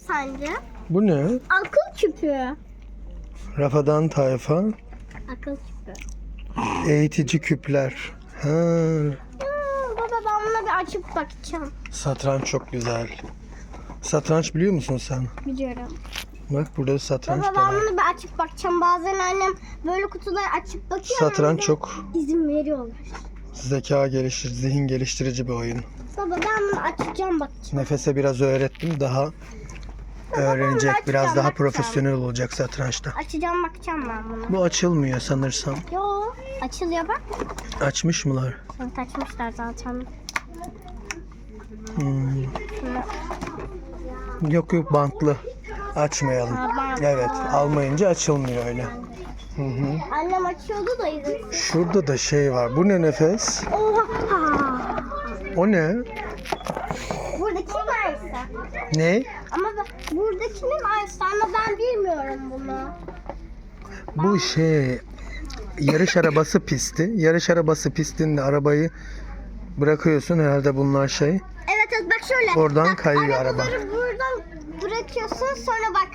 sence? Bu ne? Akıl küpü. Rafadan tayfa. Akıl küpü. Eğitici küpler. Ha, Hmm, baba ben buna bir açıp bakacağım. satranç çok güzel. Satranç biliyor musun sen? Biliyorum. Bak burada satranç Baba da ben var. bunu bir açıp bakacağım. Bazen annem böyle kutuları açıp bakıyor. Satranç çok izin veriyorlar. zeka geliştir, zihin geliştirici bir oyun. Baba ben bunu açacağım bakacağım. Nefese biraz öğrettim. Daha öğrenecek. Biraz daha profesyonel olacak satrançta. Açacağım bakacağım ben bunu. Bu açılmıyor sanırsam. Yo açılıyor bak. Açmış mılar? Evet açmışlar zaten. Hmm. Yok yok bantlı. Açmayalım. Ha, bantlı. Evet almayınca açılmıyor öyle. Hı hı. Annem açıyordu da izin. Şurada da şey var. Bu ne nefes? Oha. O ne? Buradaki aynısı. Ne? Ama ben, buradakinin aynısı ama ben bilmiyorum bunu. Bu şey yarış arabası pisti. Yarış arabası pistinde arabayı bırakıyorsun herhalde bunlar şey. Evet evet bak şöyle. Oradan Bak, kayıyor arabaları buradan bırakıyorsun sonra bak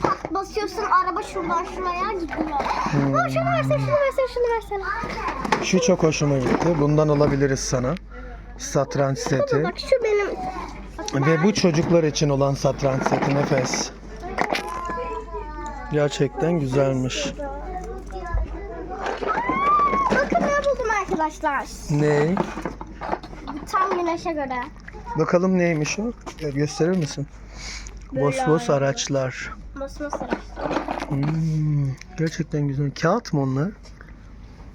pat basıyorsun araba şuradan şuraya gidiyor. Hmm. Aa, şunu versene şunu versene şunu versene. Şu çok hoşuma gitti. Bundan alabiliriz sana. Satranç seti. Bak şu benim. Ve bu çocuklar için olan satranç seti nefes. Gerçekten güzelmiş. Bakın ne buldum arkadaşlar. Ne? Tam güneşe göre. Bakalım neymiş o? Ya Gösterir misin? Böyle Bosfos abi. araçlar. Mosmos araçlar. Hmm, gerçekten güzel. Kağıt mı onlar?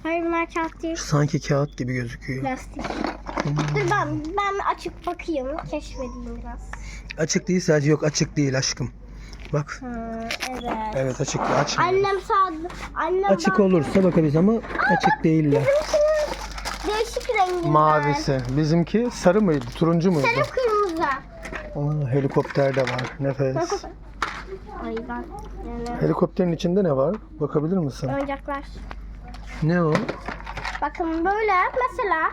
Hayır bunlar kağıt değil. Sanki kağıt gibi gözüküyor. Plastik. Dur ben, ben açıp bakayım. Keşfedeyim biraz. Açık değil sadece yok açık değil aşkım. Bak. Ha, evet. Evet açık değil. Açmıyor. Annem sağ annem Açık bak- olursa bakabiliriz ama açık değiller. Bizimkinin değişik renginden. Mavisi. Bizimki sarı mıydı? Turuncu muydu? Sarı kırmızı. Aa, helikopter de var. Nefes. Ay ben yani Helikopterin içinde ne var? Bakabilir misin? oyuncaklar. Ne o? Bakın böyle mesela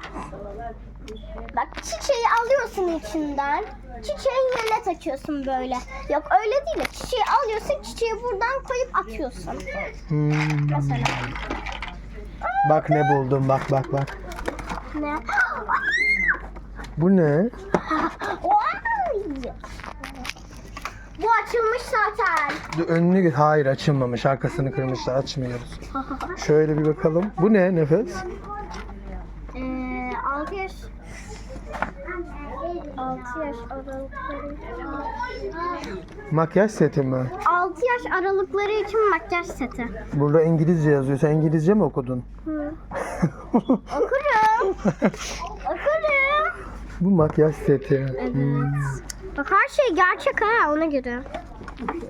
bak çiçeği alıyorsun içinden. Çiçeğin yerine takıyorsun böyle. Yok öyle değil de çiçeği alıyorsun çiçeği buradan koyup atıyorsun. Hmm. Mesela. Bak ne buldum. Bak bak bak. Ne? Bu ne? Bu açılmış zaten. Dur, Önünü hayır açılmamış. Arkasını kırmışlar. Açmıyoruz. Şöyle bir bakalım. Bu ne nefes? Ee, 6 yaş 6 yaş aralıkları Makyaj seti mi? 6 yaş aralıkları için makyaj seti. Burada İngilizce yazıyor. Sen İngilizce mi okudun? Hı. Okurum. Okurum. Bu makyaj seti. Hmm, Bak her şey gerçek ha ona göre.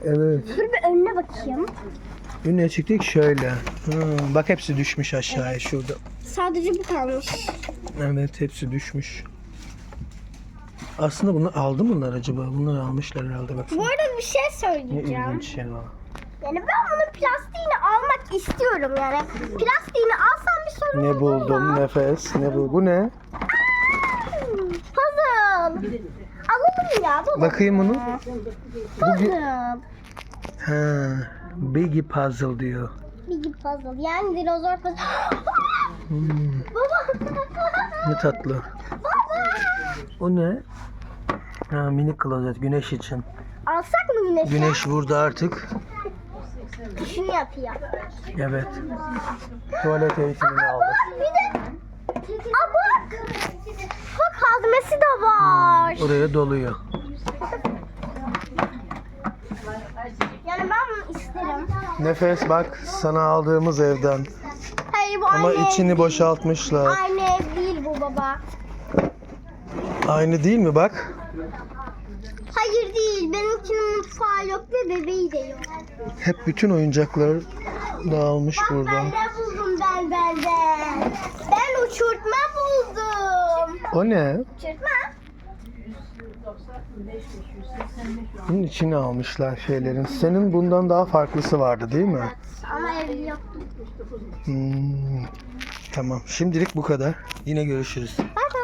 Evet. Dur bir önüne bakayım. Ünlü açıklık şöyle. Hmm, bak hepsi düşmüş aşağıya şurada. Sadece bu kalmış. Evet hepsi düşmüş. Aslında bunu aldı mı bunlar acaba? Bunları almışlar herhalde bak. Bu arada bir şey Ne söyleyeceğim. ilginç ya. Yani ben bunun plastiğini almak istiyorum yani. Plastiğini alsam bir sorun Ne olur buldum mu? nefes? Ne bu? Bu ne? Puzzle. Alalım ya baba. Bakayım bunu. Bu bir... Puzzle. Ha, Biggie Puzzle diyor. Big puzzle. Yani dinozor puzzle. Hmm, baba. Ne tatlı. baba. O ne? Ha, mini klozet güneş için. Alsak mı güneşe? Güneş vurdu artık. Şunu yapıyor. Evet. Tuvalet eğitimini aldı. Bir de Aa bak. Bak hazmesi de var. Oraya doluyor. Yani ben isterim. Nefes bak sana aldığımız evden. Hayır bu Ama aynı içini ev boşaltmışlar. değil. Bu baba. Aynı değil mi bak? Hayır değil. Benimkinin mutfağı yok ve bebeği de yok. Hep bütün oyuncaklar dağılmış Bak burada. ben ne buldum ben ben ben. Ben uçurtma buldum. O ne? Uçurtma. Bunun içine almışlar şeylerin. Senin bundan daha farklısı vardı değil mi? Ama ev yok. Hmm, Tamam şimdilik bu kadar. Yine görüşürüz. Bye bye.